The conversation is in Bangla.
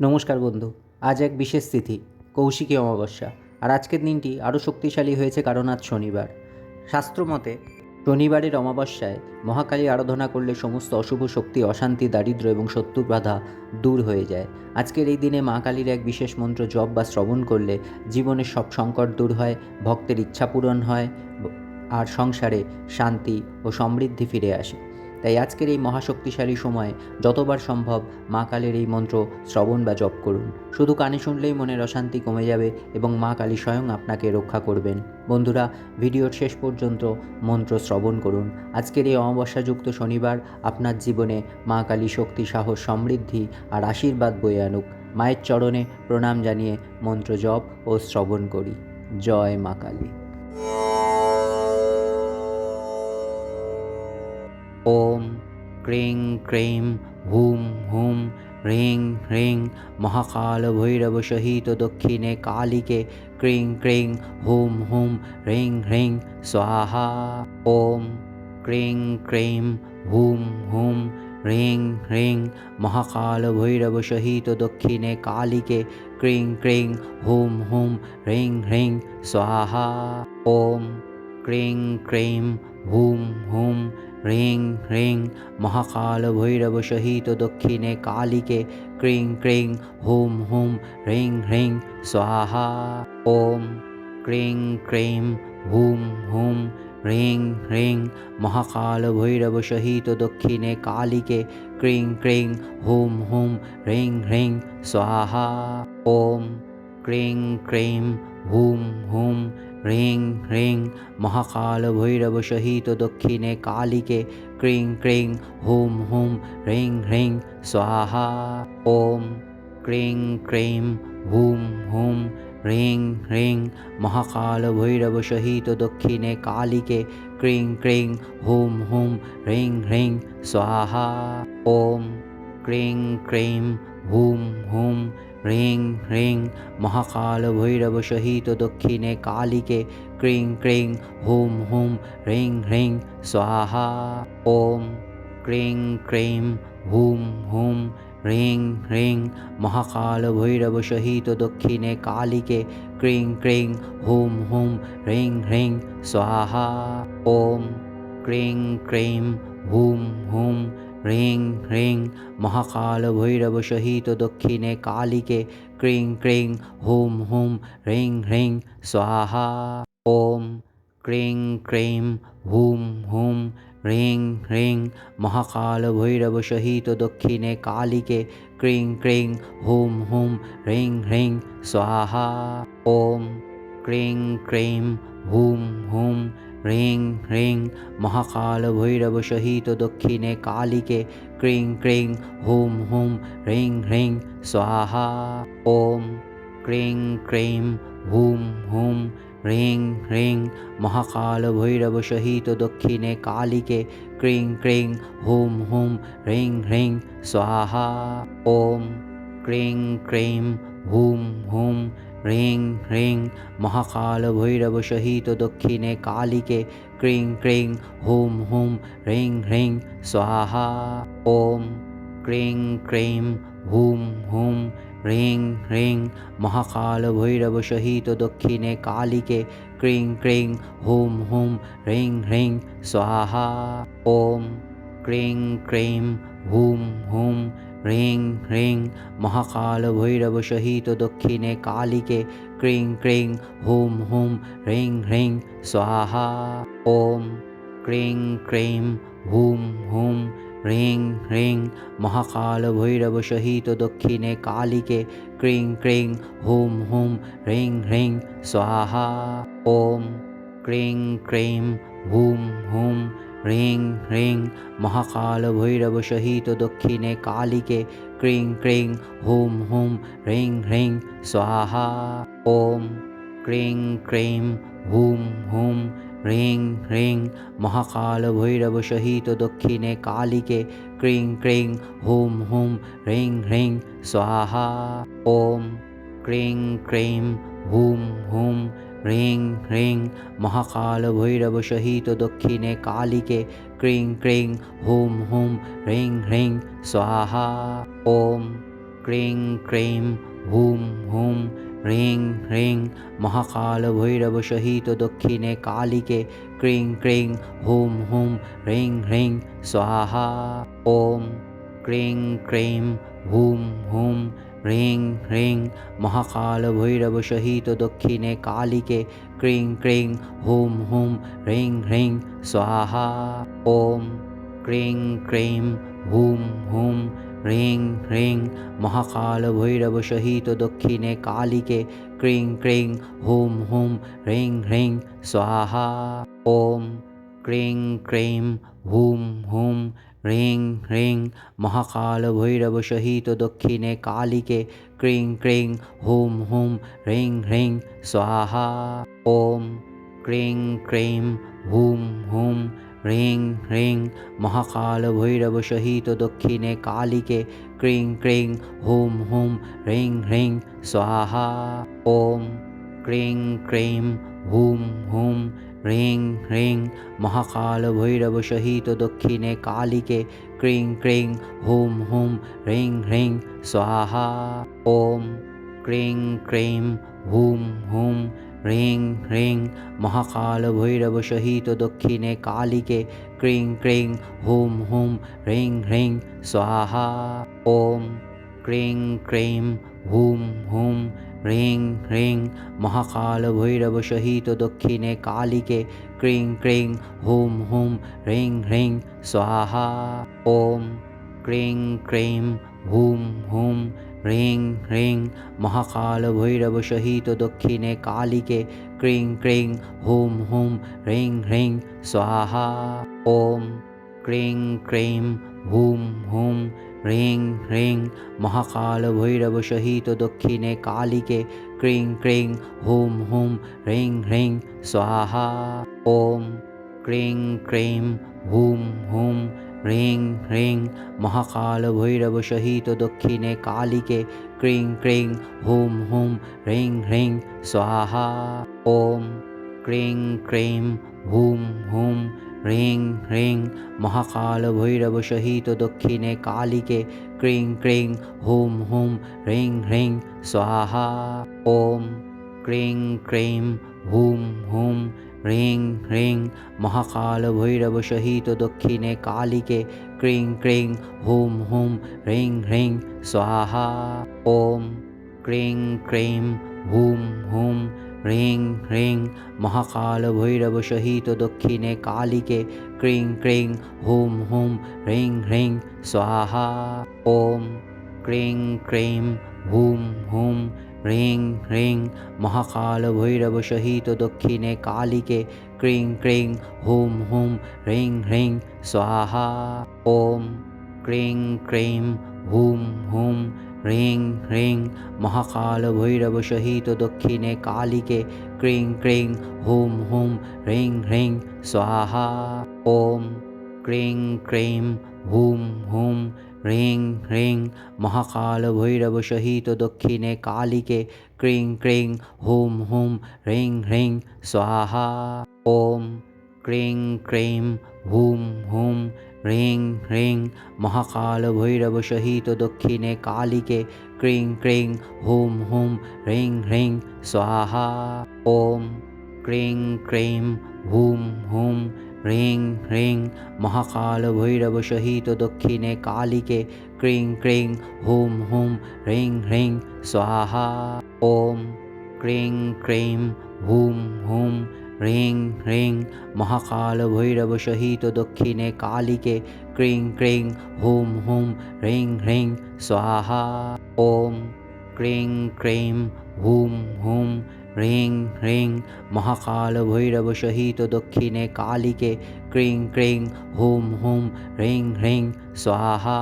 নমস্কার বন্ধু, আজ এক বিশেষ তিথি, কৌশিকী অমাবস্যা, আর আজকের দিনটি আরও শক্তিশালী হয়েছে কারণ আজ শনিবার। শাস্ত্রমতে, শনিবারের অমাবস্যায় মহাকালী আরাধনা করলে সমস্ত অশুভ শক্তি, অশান্তি, দারিদ্র্য এবং শত্রু বাধা দূর হয়ে যায়। আজকের এই দিনে মা কালীর এক বিশেষ মন্ত্র জপ বা শ্রবণ করলে জীবনের সব সংকট দূর হয়, ভক্তের ইচ্ছা পূরণ হয় আর সংসারে শান্তি ও সমৃদ্ধি ফিরে আসে। তাই আজকের এই মহাশক্তিশালী সময়ে যতবার সম্ভব মা কালীর এই মন্ত্র শ্রবণ বা জপ করুন। শুধু কানে শুনলেই মনের অশান্তি কমে যাবে এবং মা কালী স্বয়ং আপনাকে রক্ষা করবেন। বন্ধুরা, ভিডিওর শেষ পর্যন্ত মন্ত্র শ্রবণ করুন। আজকের এই অমাবস্যাযুক্ত শনিবার আপনার জীবনে মা কালী শক্তি, সাহস, সমৃদ্ধি আর আশীর্বাদ বয়ে আনুক। মায়ের চরণে প্রণাম জানিয়ে মন্ত্র জপ ও শ্রবণ করি। জয় মা কালী। ওম ক্রিং ক্রিং হুম হুম হ্রিং হ্রিং মহাকাল ভৈরব সহিত দক্ষিণে কালীকে ক্রিং ক্রিং, হুম হুম হ্রিং হ্রিং স্বাহা, ওম, ক্রিং ক্রিং হুম হুম হ্রিং হ্রিং মহাকাল ভৈরব সহিত দক্ষিণে কালীকে ক্রিং ক্রিং, হুম হুম হ্রিং হ্রিং স্বাহা, ওম, ক্রিং ক্রিং হুম হুম হ্রিং হ্রিং মহাকাল ভৈরব সহিত দক্ষিণে কালীকে, ক্রিং ক্রিং, হুম হুম হ্রিং হ্রিং স্বাহা, ওম, ক্রিং ক্রিং হুম হুম হ্রিং হ্রিং মহাকাল ভৈরব সহিত দক্ষিণে কালীকে, ক্রিং ক্রিং, হুম হুম হ্রিং হ্রিং স্বাহা, ওম, ক্রিং ক্রিং হুম হুম হ্রিং হ্রিং মহাকাল ভৈরব সহিত দক্ষিণে কালীকে, ক্রিং ক্রিং, হুম হুম হ্রিং হ্রিং স্বাহা, ওম, ক্রিং ক্রিং হুম হুম হ্রিং হ্রিং মহাকাল ভৈরব সহিত দক্ষিণে কালীকে, ক্রিং ক্রিং, হুম হুম হ্রিং হ্রিং স্বাহা, ওম, ক্রিং ক্রিং হুম হুম হ্রিং হ্রিং মহাকাল ভৈরব সহিত দক্ষিণে কালীকে, ক্রিং ক্রিং, হুম হুম হ্রিং হ্রিং স্বাহা, ওম, ক্রিং ক্রিং হুম হুম হ্রিং হ্রিং মহাকাল ভৈরব সহিত দক্ষিণে কালীকে, ক্রিং ক্রিং, হুম হুম হ্রিং হ্রিং স্বাহা, ওম, ক্রিং ক্রিং হুম হুম হ্রিং হ্রিং মহাকাল ভৈরব সহিত দক্ষিণে কালীকে, ক্রিং ক্রিং, হুম হুম হ্রিং হ্রিং স্বাহা, ওম, ক্রিং ক্রিং হুম হুম হ্রিং হ্রিং মহাকাল ভৈরব সহিত দক্ষিণে কালীকে, ক্রিং ক্রিং, হুম হুম হ্রিং হ্রিং স্বাহা, ওম, ক্রিং ক্রিং হুম হুম হ্রিং হ্রিং মহাকাল ভৈরব সহিত দক্ষিণে কালীকে, ক্রিং ক্রিং, হুম হুম হ্রিং হ্রিং স্বাহা, ওম, ক্রিং ক্রিং হুম হুম হ্রিং হ্রিং মহাকাল ভৈরব সহিত দক্ষিণে কালীকে, ক্রিং ক্রিং, হুম হুম হ্রিং হ্রিং স্বাহা, ওম, ক্রিং ক্রিং হুম হুম হ্রিং হ্রিং মহাকাল ভৈরব সহিত দক্ষিণে কালীকে, ক্রিং ক্রিং, হুম হুম হ্রিং হ্রিং স্বাহা, ওম, ক্রিং ক্রিং হুম হুম হ্রিং হ্রিং মহাকাল ভৈরব সহিত দক্ষিণে কালীকে, ক্রিং ক্রিং, হুম হুম হ্রিং হ্রিং স্বাহা, ওম, ক্রিং ক্রিং হুম হুম হ্রিং হ্রিং মহাকাল ভৈরব সহিত দক্ষিণে কালীকে, ক্রিং ক্রিং, হুম হুম হ্রিং হ্রিং স্বাহা, ওম, ক্রিং ক্রিং হুম হুম হ্রিং হ্রিং মহাকাল ভৈরব সহিত দক্ষিণে কালীকে, ক্রিং ক্রিং, হুম হুম হ্রিং হ্রিং স্বাহা, ওম, ক্রিং ক্রিং হুম হুম হ্রিং হ্রিং মহাকাল ভৈরব সহিত দক্ষিণে কালীকে ক্রিং ক্রিং, হুম হুম হ্রিং হ্রিং স্বাহা, ওম, ক্রিং ক্রিং হুম হুম হ্রিং হ্রিং মহাকাল ভৈরব সহিত দক্ষিণে কালীকে ক্রিং ক্রিং, হুম হুম হ্রিং হ্রিং স্বাহা, ওম, ক্রিং ক্রিং হুম হুম হ্রিং হ্রিং মহাকাল ভৈরব সহিত দক্ষিণে কালীকে, ক্রিং ক্রিং, হুম হুম হ্রিং হ্রিং স্বাহা, ওম, ক্রিং, ক্রিম, হুম হুম হ্রিং হ্রিং মহাকাল ভৈরব সহিত দক্ষিণে কালীকে, ক্রিং ক্রিং, হুম হুম হ্রিং হ্রিং স্বাহা, ওম, ক্রিং, ক্রিম, হুম হুম হ্রিং হ্রিং মহাকাল ভৈরব সহিত দক্ষিণে কালীকে, ক্রিং ক্রিং, হুম হুম হ্রিং হ্রিং স্বাহা, ওম, ক্রিং, ক্রিম, হুম হুম হ্রিং হ্রিং মহাকাল ভৈরব সহিত দক্ষিণে কালীকে, ক্রিং ক্রিং, হুম হুম হ্রিং হ্রিং স্বাহা, ওম, ক্রিং, ক্রিম, হুম হুম হ্রিং হ্রিং মহাকাল ভৈরব সহিত দক্ষিণে কালীকে, ক্রিং ক্রিং, হুম হুম হ্রিং হ্রিং স্বাহা, ওম, ক্রিং, ক্রিম, হুম হুম হ্রিং হ্রিং মহাকাল ভৈরব সহিত দক্ষিণে কালীকে, ক্রিং ক্রিং, হুম হুম হ্রিং হ্রিং স্বাহা, ওম, ক্রিং, ক্রিম, হুম হুম হ্রিং হ্রিং মহাকাল ভৈরব সহিত দক্ষিণে কালীকে, ক্রিং ক্রিং, হুম হুম হ্রিং হ্রিং স্বাহা, ওম, ক্রিং, ক্রিম, হুম হুম হ্রিং হ্রিং মহাকাল ভৈরব সহিত দক্ষিণে কালীকে, ক্রিং ক্রিং, হুম হুম হ্রিং হ্রিং স্বাহা, ওম, ক্রিং, ক্রিম, হুম হুম হ্রিং হ্রিং মহাকাল ভৈরব সহিত দক্ষিণে কালীকে, ক্রিং ক্রিং, হুম হুম হ্রিং হ্রিং স্বাহা, ওম, ক্রিং, ক্রিম হুম হুম হ্রিং হ্রিং মহাকাল ভৈরব সহিত দক্ষিণে কালীকে, ক্রিং ক্রিং, হুম হুম হ্রিং হ্রিং স্বাহা, ওম, ক্রিং, ক্রিম হুম হুম হ্রিং হ্রিং মহাকাল ভৈরব সহিত দক্ষিণে কালীকে, ক্রিং ক্রিং, হুম হুম হ্রিং হ্রিং স্বাহা, ওম, ক্রিং, ক্রিম, হুম হুম হ্রিং হ্রিং মহাকাল ভৈরব সহিত দক্ষিণে কালীকে, ক্রিং ক্রিং, হুম হুম হ্রিং হ্রিং স্বাহা, ওম, ক্রিং, ক্রিম, হুম হুম হ্রিং হ্রিং মহাকাল ভৈরব সহিত দক্ষিণে কালীকে, ক্রিং ক্রিং, হুম হুম হ্রিং হ্রিং স্বাহা, ওম, ক্রিং, ক্রিম, হুম হুম হ্রিং হ্রিং মহাকাল ভৈরব সহিত দক্ষিণে কালীকে, ক্রিং ক্রিং, হুম হুম হ্রিং হ্রিং স্বাহা, ওম, ক্রিং, ক্রিম, হুম হুম হ্রিং হ্রিং মহাকাল ভৈরব সহিত দক্ষিণে কালীকে, ক্রিং ক্রিং, হুম হুম হ্রিং হ্রিং স্বাহা, ওম, ক্রিং, ক্রিম, হুম হুম হ্রিং হ্রিং মহাকাল ভৈরব সহিত দক্ষিণে কালীকে, ক্রিং ক্রিং, হুম হুম হ্রিং হ্রিং স্বাহা, ওম, ক্রিং, ক্রিম, হুম হুম হ্রিং হ্রিং মহাকাল ভৈরব সহিত দক্ষিণে কালীকে ক্রিং ক্রিং, হুম হুম হ্রিং হ্রিং স্বাহা, ওম, ক্রিং, ক্রিম, হুম হুম হ্রিং হ্রিং মহাকাল ভৈরব সহিত দক্ষিণে কালীকে ক্রিং ক্রিং, হুম হুম হ্রিং হ্রিং স্বাহা, ওম, ক্রিং, ক্রিম, হুম হুম হ্রিং হ্রিং মহাকাল ভৈরব সহিত দক্ষিণে কালীকে, ক্রিং ক্রিং, হুম হুম হ্রিং হ্রিং স্বাহা, ওম, ক্রিং, ক্রিম, হুম হুম হ্রিং হ্রিং মহাকাল ভৈরব সহিত দক্ষিণে কালীকে, ক্রিং ক্রিং, হুম হুম হ্রিং হ্রিং স্বাহা, ওম, ক্রিং, ক্রিম, হুম হুম হ্রিং হ্রিং মহাকাল ভৈরব সহিত দক্ষিণে কালীকে ক্রিং ক্রিং, হুম হুম হ্রিং হ্রিং স্বাহা, ওম, ক্রিং, ক্রিম, হুম হুম হ্রিং হ্রিং মহাকাল ভৈরব সহিত দক্ষিণে কালীকে ক্রিং ক্রিং, হুম হুম হ্রিং হ্রিং স্বাহা।